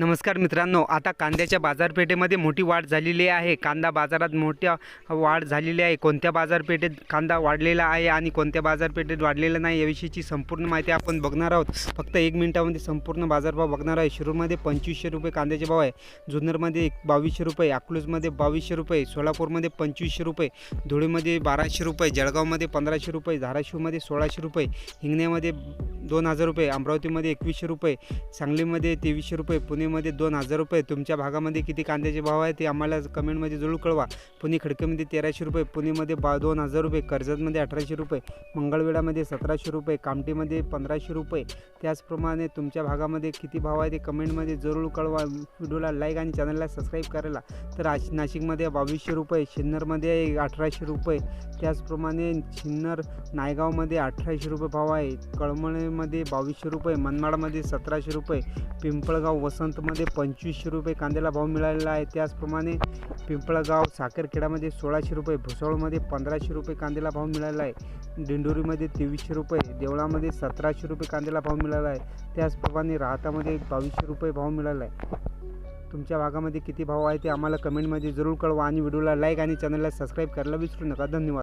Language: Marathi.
नमस्कार मित्रांनो आता कांद्याच्या बाजारपेठेमध्ये मोठी वाढ झालेली आहे. कांदा बाजारात मोठ्या वाढ झालेली आहे. कोणत्या बाजारपेठेत कांदा वाढलेला आहे आणि कोणत्या बाजारपेठेत वाढलेला नाही याविषयीची संपूर्ण माहिती आपण बघणार आहोत. फक्त एक मिनिटामध्ये संपूर्ण बाजारभाव बघणार आहे. शिरूरमध्ये पंचवीसशे रुपये कांद्याचे भाव आहे. जुन्नरमध्ये एक बावीसशे रुपये अकलूजमध्ये बावीसशे रुपये सोलापूरमध्ये पंचवीसशे रुपये धुळेमध्ये बाराशे रुपये जळगावमध्ये पंधराशे रुपये धाराशिवमध्ये सोळाशे रुपये हिंगण्यामध्ये दोन हजार रुपये अमरावतीमध्ये एकवीसशे रुपये सांगलीमध्ये तेवीसशे रुपये पुणेमध्ये दोन हजार रुपये. तुमच्या भागामध्ये किती कांद्याचे भाव आहे ते आम्हाला कमेंटमध्ये जरूर कळवा. पुणे खडकेमध्ये तेराशे रुपये पुणेमध्ये बा दोन हजार रुपये कर्जतमध्ये अठराशे रुपये मंगळवेढामध्ये सतराशे रुपये कामटीमध्ये पंधराशे रुपये. त्याचप्रमाणे तुमच्या भागामध्ये किती भाव आहे ते कमेंटमध्ये जरूर कळवा. व्हिडिओला लाईक आणि चॅनलला सबस्क्राईब करायला. तर आज नाशिकमध्ये बावीसशे रुपये सिन्नरमध्ये अठराशे रुपये. त्याचप्रमाणे सिन्नर नायगावमध्ये अठराशे रुपये भाव आहे. कळमळेमध्ये बावीसशे रुपये मनमाडमध्ये सतराशे रुपये पिंपळगाव वसंतमध्ये पंचवीसशे रुपये कांद्याला भाव मिळालेला आहे. त्याचप्रमाणे पिंपळगाव साखरखेडामध्ये सोळाशे रुपये भुसावळमध्ये पंधराशे रुपये कांद्याला भाव मिळाला आहे. दिंडोरीमध्ये तेवीसशे रुपये देवळामध्ये सतराशे रुपये कांद्याला भाव मिळाला आहे. त्याचप्रमाणे राहतामध्ये बावीसशे रुपये भाव मिळाला आहे. तुमच्या भागामध्ये किती भाव आहे ते आम्हाला कमेंटमध्ये जरूर कळवा आणि व्हिडिओला लाईक आणि चॅनलला सबस्क्राईब करायला विसरू नका. धन्यवाद.